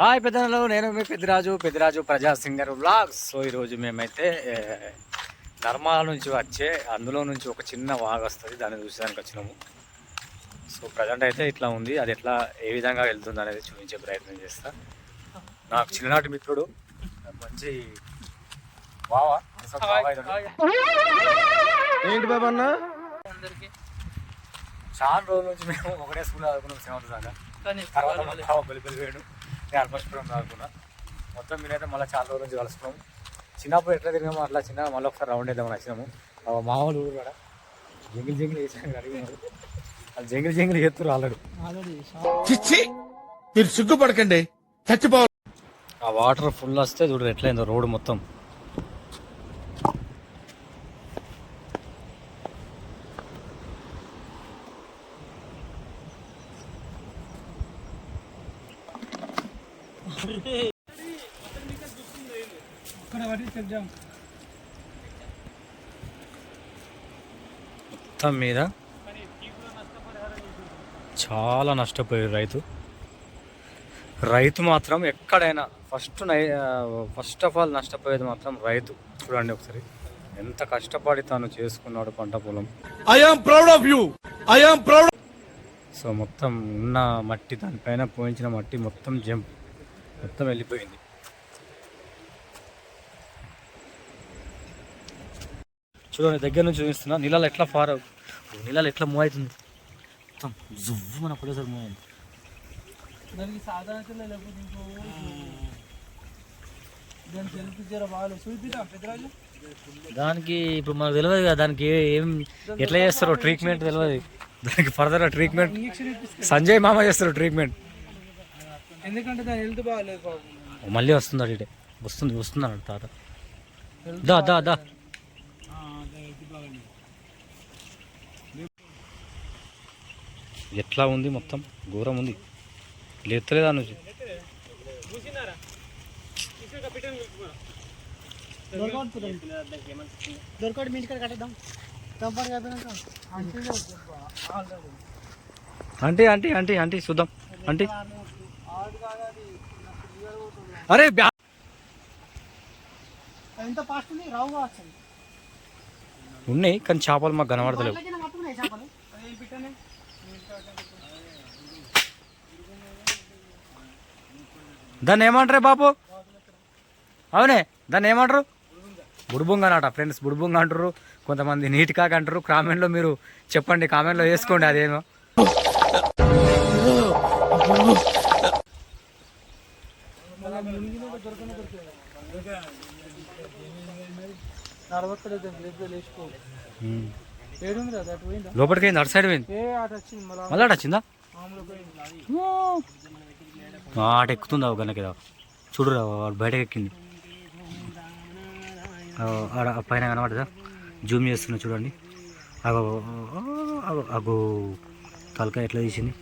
Hi పెద్దలు నేను మీ పెద్దరాజు పెద్దరాజు ప్రజా సింగర్ వ్లాగ్స్ సో ఈరోజు మేమైతే నర్మాల నుంచి వచ్చే అందులో నుంచి ఒక చిన్న వాగ్ వస్తుంది దాన్ని చూసేదానికి వచ్చినాము. సో ప్రజెంట్ అయితే ఇట్లా ఉంది అది ఎట్లా ఏ విధంగా వెళ్తుంది అనేది చూపించే ప్రయత్నం చేస్తా. నాకు చిన్ననాటి మిత్రుడు మంచి బావా. ఏంటి చాలా రోజుల నుంచి మేము ఒకటే స్కూల్ చదువుకున్నాం సెవెంత్ దాకా. తర్వాత మా బావ బలిపల్లి వేయడు నేను అల్మస్పురం చదువుకున్నా మొత్తం మీరైతే మళ్ళీ చాలా రోజుల నుంచి కలుసుకున్నాం చిన్నప్పుడు ఎట్లా తిరిగామో అట్లా చిన్న మళ్ళీ ఒకసారి రౌండ్ వేద్దామని వచ్చినాము. ఆ మామూలు ఊరు కూడా. జంగిల్ జంగిల్ వేసాను అడిగినారు. వాళ్ళు జంగిల్ జంగిల్ చేస్తారు ఆల్రెడీ చిచ్చి! మీరు సిగ్గుపడకండి. చచ్చిపోవాలి. ఆ వాటర్ ఫుల్ వస్తే చూడరు ఎట్లయిందో రోడ్డు మొత్తం. మొత్తం మీద చాలా నష్టపోయారు రైతు. రైతు మాత్రం ఎక్కడైనా ఫస్ట్ ఫస్ట్ ఆఫ్ ఆల్ నష్టపోయేది మాత్రం రైతు. చూడండి ఒకసారి. ఎంత కష్టపడి తాను చేసుకున్నాడు పంట పొలం. I'm proud of you I'm proud so మొత్తం ఉన్న మట్టి దానిపైన పోయించిన మట్టి మొత్తం జంప్. మొత్తం వెళ్ళిపోయింది. చూడండి దగ్గర నుంచి చూపిస్తున్నా. నీళ్ళలో ఎట్లా ఫార్ నీళ్ళలో ఎట్లా మూవ్ అవుతుంది? మొత్తం జువ్వు మన ఒకటేసారి మూవ్ అయింది దానికి సాధారణ లేకపోతే ఇంకో దానికి ఇప్పుడు మనకు తెలియదు కదా దానికి ఏ- ఎట్లా చేస్తారో ట్రీట్మెంట్ తెలియదు. దానికి ఫర్దర్ ట్రీట్మెంట్ సంజయ్ మామ చేస్తారు ట్రీట్మెంట్ ఎందుకంటే దాని హెల్త్ బాగాలేదు పాపం మళ్ళీ వస్తుంది అడిటే వస్తుంది వస్తుంది అన్నాడు తాత దా దా దా. ఎట్లా ఉంది మొత్తం? ఘోరం ఉంది. లేతలేదా నుంచి దొరకడు మీ కట్టేద్దాం. ఆంటీ ఆంటీ ఆంటీ ఆంటీ చూద్దాం. ఆంటీ అరే బ్యా ఎంత ఫాస్ట్ ఉంది? రావు కావచ్చు ఉన్నాయి కానీ చేపలు మాకు కనబడతలేవు. దాన్ని ఏమంటారే బాపు అవునే దాన్ని ఏమంటారు? బుడుబుంగ అన్నట ఫ్రెండ్స్ బుడుబుంగ అంటారు కొంతమంది నీటి కాక అంటారు కామెంట్లో మీరు చెప్పండి కామెంట్లో వేసుకోండి అదేమో నడవక్కలేదు లేదు లేచిపో ఏడుంది కదా అటు పోయిందా లోపలికి అయింది అటు సైడ్ పోయింది? మళ్ళీ అటు వచ్చిందా? ఆట ఎక్కుతుందా ఎక్కుతుంది గనక చూడు వాడు బయటకు ఎక్కింది ఆడ పైన కనబడదా? జూమ్ చేస్తున్నా చూడండి. అగో అగో అగో తలకాయ ఎట్లా తీసింది?